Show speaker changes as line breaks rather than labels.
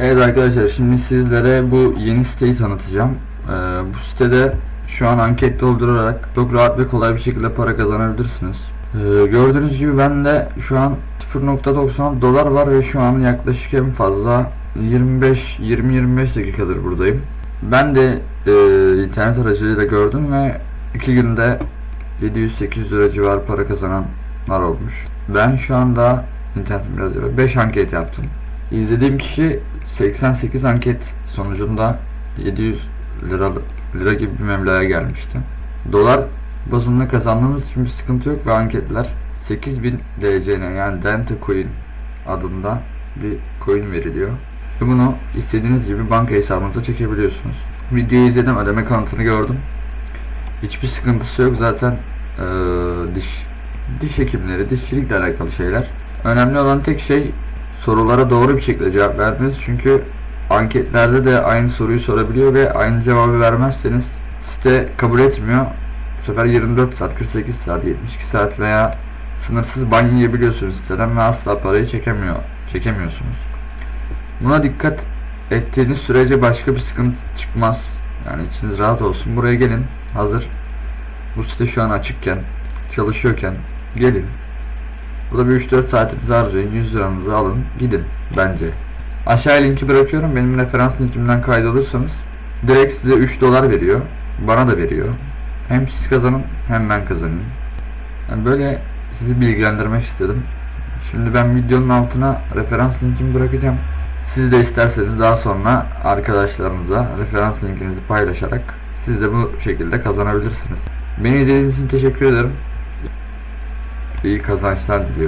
Evet arkadaşlar şimdi sizlere bu yeni siteyi tanıtacağım. Ee, bu sitede şu an anket doldurarak çok rahat ve kolay bir şekilde para kazanabilirsiniz. Ee, gördüğünüz gibi ben de şu an 0.96 dolar var ve şu an yaklaşık en fazla 25 20-25 dakikadır buradayım. Ben de e, internet aracılığıyla gördüm ve 2 günde 700-800 lira civarı para kazananlar olmuş. Ben şu anda internetim biraz 5 anket yaptım. İzlediğim kişi 88 anket sonucunda 700 lira lira gibi bir meblağa gelmişti. Dolar bazında kazandığımız için bir sıkıntı yok ve anketler 8000 DCN yani Dente Coin adında bir coin veriliyor. Ve bunu istediğiniz gibi banka hesabınıza çekebiliyorsunuz. Videoyu izledim, ödeme kanıtını gördüm. Hiçbir sıkıntısı yok zaten eee, diş diş hekimleri, dişçilikle alakalı şeyler. Önemli olan tek şey sorulara doğru bir şekilde cevap vermeniz. Çünkü anketlerde de aynı soruyu sorabiliyor ve aynı cevabı vermezseniz site kabul etmiyor. Bu sefer 24 saat, 48 saat, 72 saat veya sınırsız ban yiyebiliyorsunuz siteden ve asla parayı çekemiyor, çekemiyorsunuz. Buna dikkat ettiğiniz sürece başka bir sıkıntı çıkmaz. Yani içiniz rahat olsun. Buraya gelin. Hazır. Bu site şu an açıkken, çalışıyorken gelin. Burada bir 3-4 saatinizi harcayın. 100 liranızı alın. Gidin. Bence. Aşağıya linki bırakıyorum. Benim referans linkimden kaydolursanız direkt size 3 dolar veriyor. Bana da veriyor. Hem siz kazanın hem ben kazanayım. Yani böyle sizi bilgilendirmek istedim. Şimdi ben videonun altına referans linkimi bırakacağım. Siz de isterseniz daha sonra arkadaşlarınıza referans linkinizi paylaşarak siz de bu şekilde kazanabilirsiniz. Beni izlediğiniz için teşekkür ederim. İyi kazançlar diliyorum.